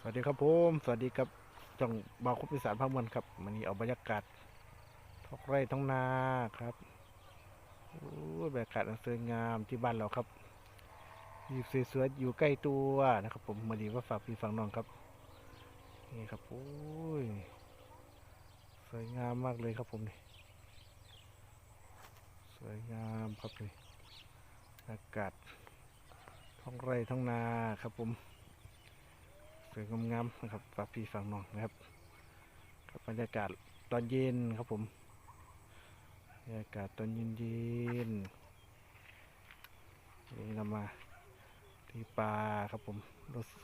สวัสดีครับผมสวัสดีครับจ่องบาวคุปอีสานภาคมืองครับวันนี้เอาบรรยากาศท้องไร่ท้องนาครับโอ้บรรยากาศอันสวยงามที่บ้านเราครับอยู่สวยๆอยู่ใกล้ตัวนะครับ ผมมาดีว่าฝากพี่ฟังน้องครับนี่ครับโอ้ยสวยงามมากเลยครับผมนี่สวยงามครับนี่อากาศท้องไร่ท้องนาครับผม วยงามๆนะครับฝากพี่ฝากน้องนะครับครับบรรยากาศตอนเย็นครับผมบรรยากาศตอนเย็นเย็นๆนี่เรามาที่ปลาครับผมรู้สึก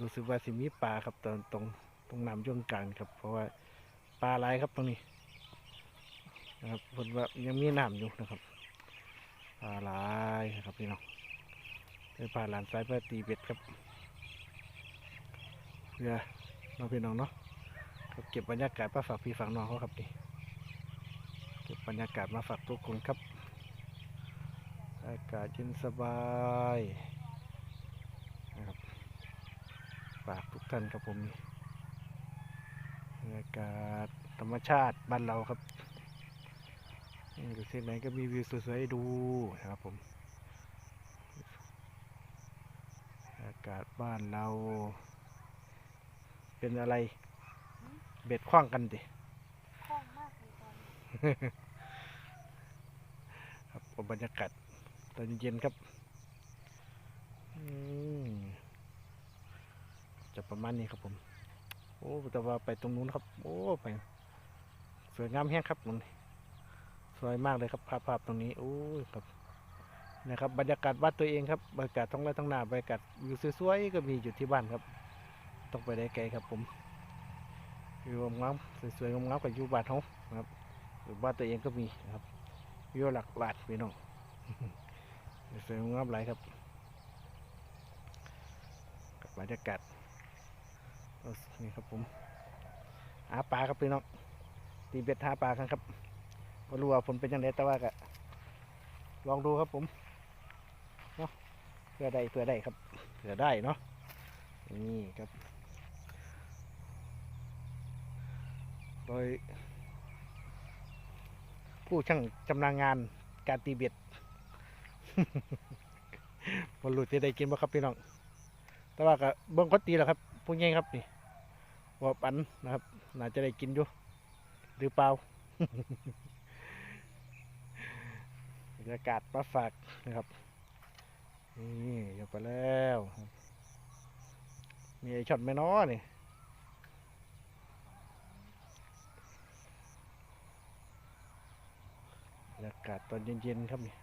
รู้สึกว่าสิมีปลาครับตอนตรงตรงน้ำย่งกลางครับ เพราะว่าปลาหลายครับตรงนี้นะครับเพิ่นว่ายังมีน้ำอยู่นะครับปลาหลายครับพี่น้องไปปลาหลานซ้ายเพื่อตีเบ็ดครับ เพื่อน้องพี่น้องเนาะครับเก็บบรรยากาศมาฝากพี่ฝากน้องเขาครับนี่เก็บบรรยากาศมาฝากทุกคนครับ อากาศเย็นสบายนะครับฝากทุกท่านครับผมบรรยากาศธรรมชาติบ้านเราครับอยู่ที่ไหนก็มีวิวสวยๆให้ดูนะครับผมอากาศบ้านเรา เป็นอะไร เบ็ดคว้างกันดิคล่องมากเลยตอนนี้ครับเอาบรรยากาศตอนเย็นๆครับอืมจะประมาณนี้ครับผม โอ้แต่ว่าไปตรงนู้นครับ โอ้ไป สวยงามแห้งครับมันสวยมากเลยครับภาพภาพตรงนี้โอ้ยครับนะครับ บรรยากาศวัดตัวเองครับบรรยากาศท้องไร่ท้องนาบรรยากาศวิวสวยๆก็มีอยู่ที่บ้านครับ ต้องไปได้ไกลครับผมวิวงามสวยๆงามๆกับยูบานเขานะครับหรือบ้านตัวเองก็มีครับวิวหลักหลาดพี่น้องสวยงามหลายครับกับบรรยากาศนี่ครับผมหาปลาครับพี่น้องตีเบ็ดหาปลากันครับไม่รู้ว่าผลเป็นยังไงแต่ว่าก็ลองดูครับผมเนาะเพื่อได้เพื่อได้ครับเพื่อได้เนาะนี่ครับ โดย ผู้ช่างชำนาญงานการตีเบ็ดบรรลุจะได้กินบ่ครับพี่น้อง แต่ว่าก็เบิ้งเขาตีแหล้วครับผู้ใหญ่ครับนี่ว่าปันนะครับ น่าจะได้กินอยู่หรือเปล่าบรรยากาศมาฝากนะครับ นี่อยู่ไปแล้ว มีไอช็อตไหมน้อนี่ บรรยากาศตอนเย็นๆครับนี่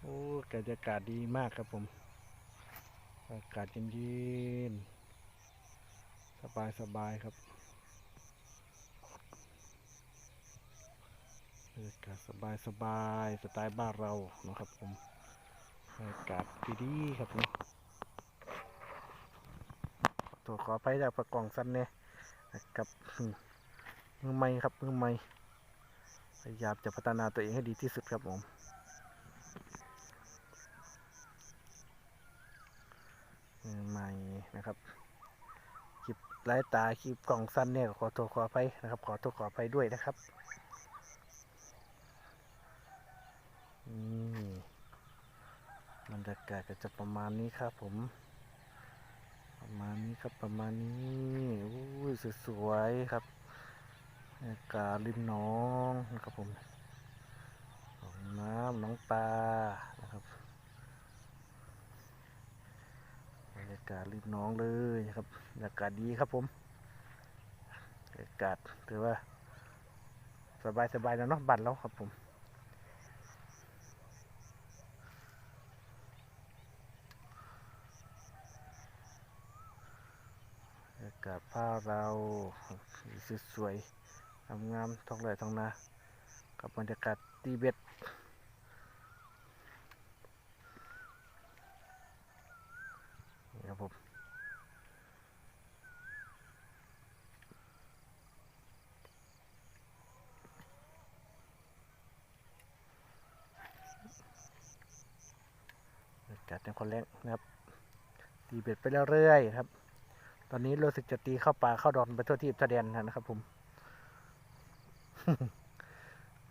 โอ้บรรยากาศดีมากครับผม อากาศเย็นๆสบายๆครับบรรยากาศสบายๆสไตล์บ้านเรานะครับผมบรรยากาศดีๆครับนี่ตัวขอไปจากประกองสั้นเนี่ยนะครับมมือใหม่ครับมือใหม่ พยายามจะพัฒนาตัวเองให้ดีที่สุดครับผมใหม่นะครับคลิปไร้ตาคลิปกล่องสั้นเนี่ยขอโทษขออภัยนะครับ ขอโทษขออภัยด้วยนะครับนี่บรรยากาศก็จะประมาณนี้ครับผม ประมาณนี้ครับประมาณนี้อุ้ยสวยๆครับ กาศริมน้องนะครับผมหนองน้ำน้องปลานะครับบรรยากาศริมน้องเลยนะครับบรรยากาศดีครับผมบรรยากาศถือว่า สบายสบายๆแล้วเนาะบัตรเราครับผมบรรยากาศผ้าเราสวยๆ งามๆท้องไร่ท้องนากับบรรยากาศตีเบ็ดนี่ครับผมบรรยากาศในคนแรกนะครับ ตีเบ็ดไปเรื่อยๆครับ ตอนนี้รู้สึกจะตีเข้าป่าเข้าดอนไปทั่วที่ทั่วแดนนะครับผม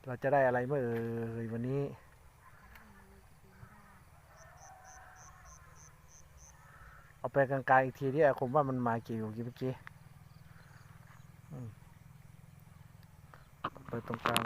เราจะได้อะไรเมื่อเอยวันนี้ เอาไปกลางๆอีกทีที่ผมว่ามันมากี่อยู่กี่เมื่อกี้เปิดตรงกลาง